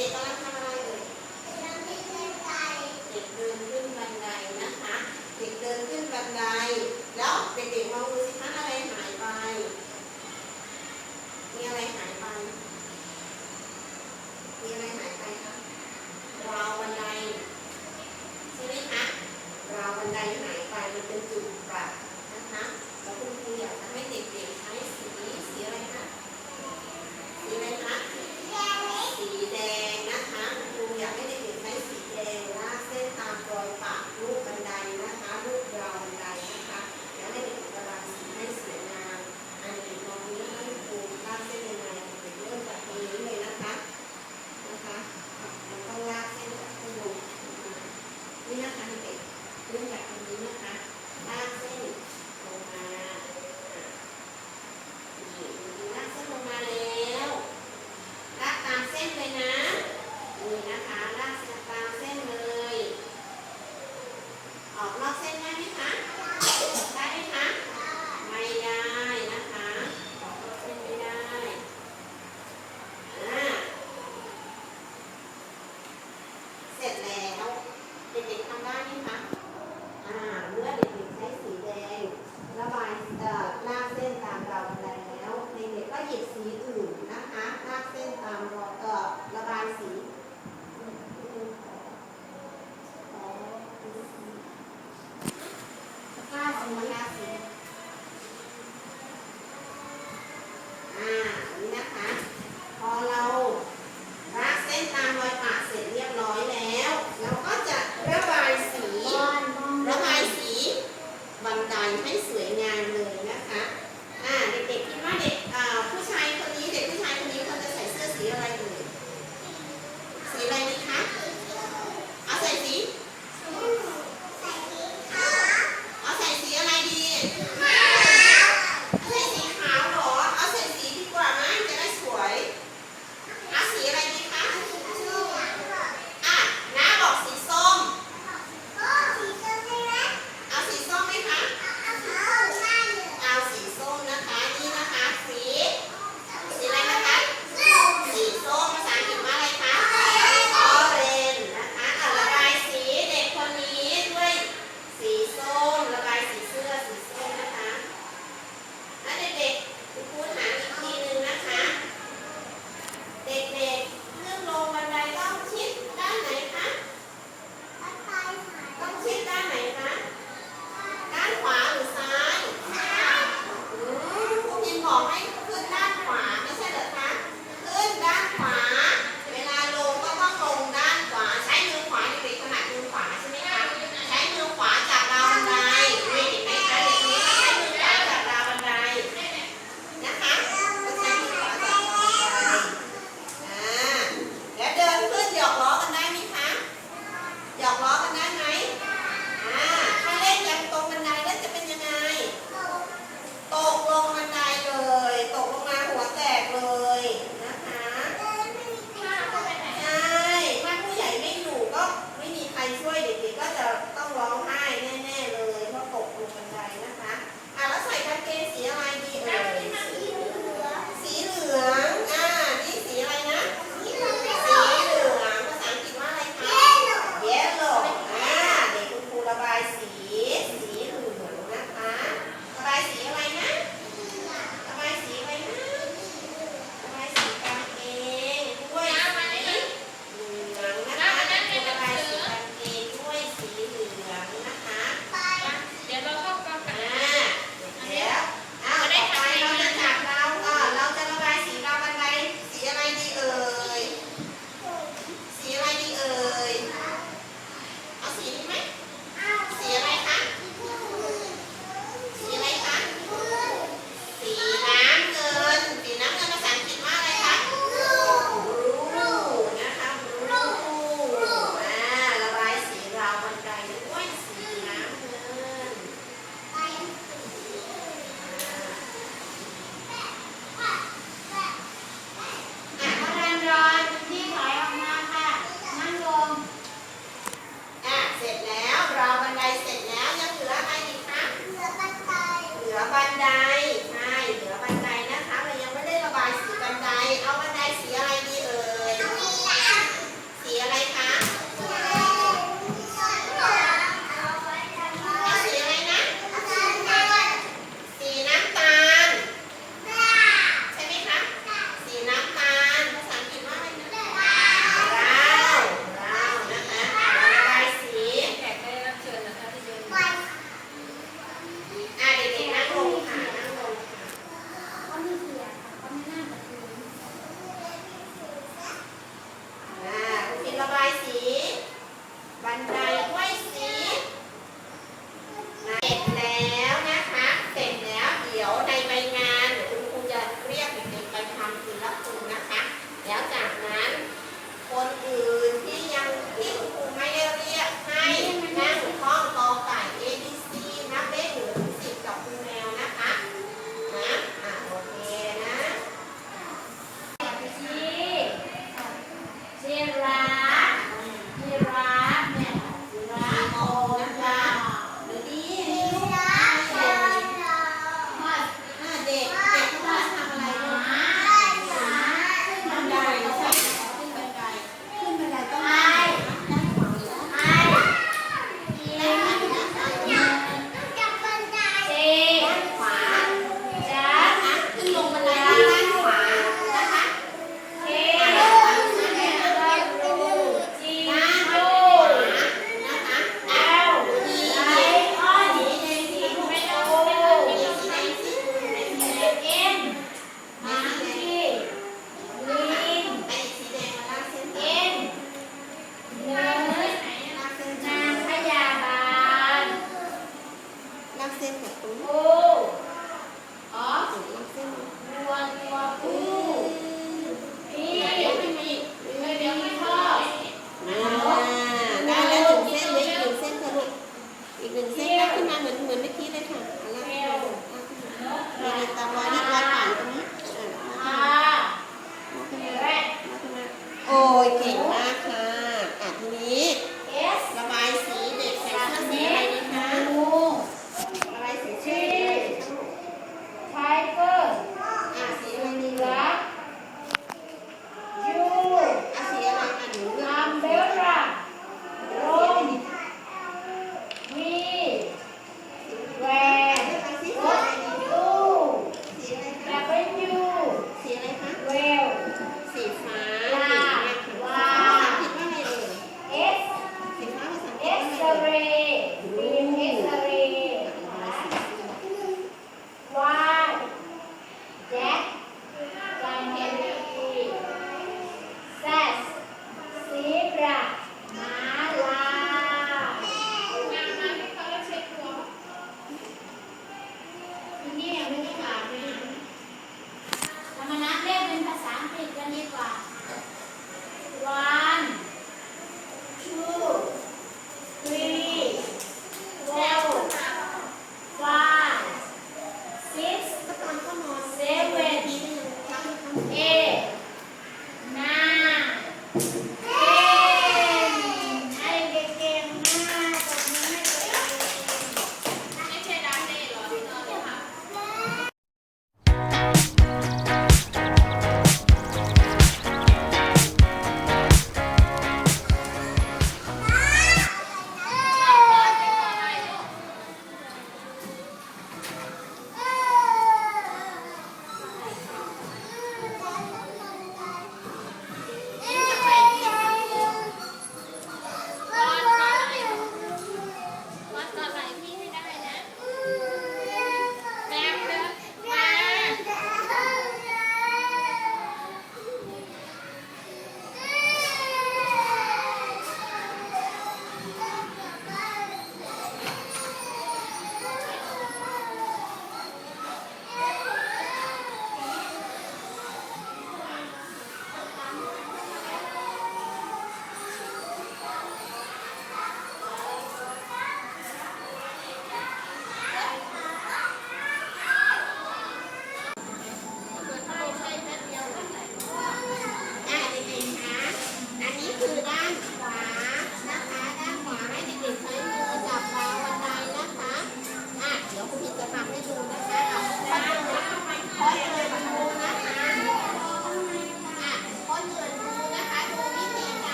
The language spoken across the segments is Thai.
ด็กกำลังทำอะไรเอ่ยเด็กเดินขึ้นบันไดนะคะ เด็กเดินขึ้นบันได แล้วเด็กๆมองดู dưới ngàn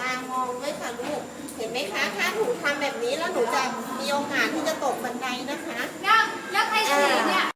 ตามองด้วยค่ะลูก เห็นไหมคะ ถ้าหนูทำแบบนี้แล้วหนูจะมีโอกาสที่จะตกบันไดนะคะ แล้วแล้วใครฉีดเนี่ย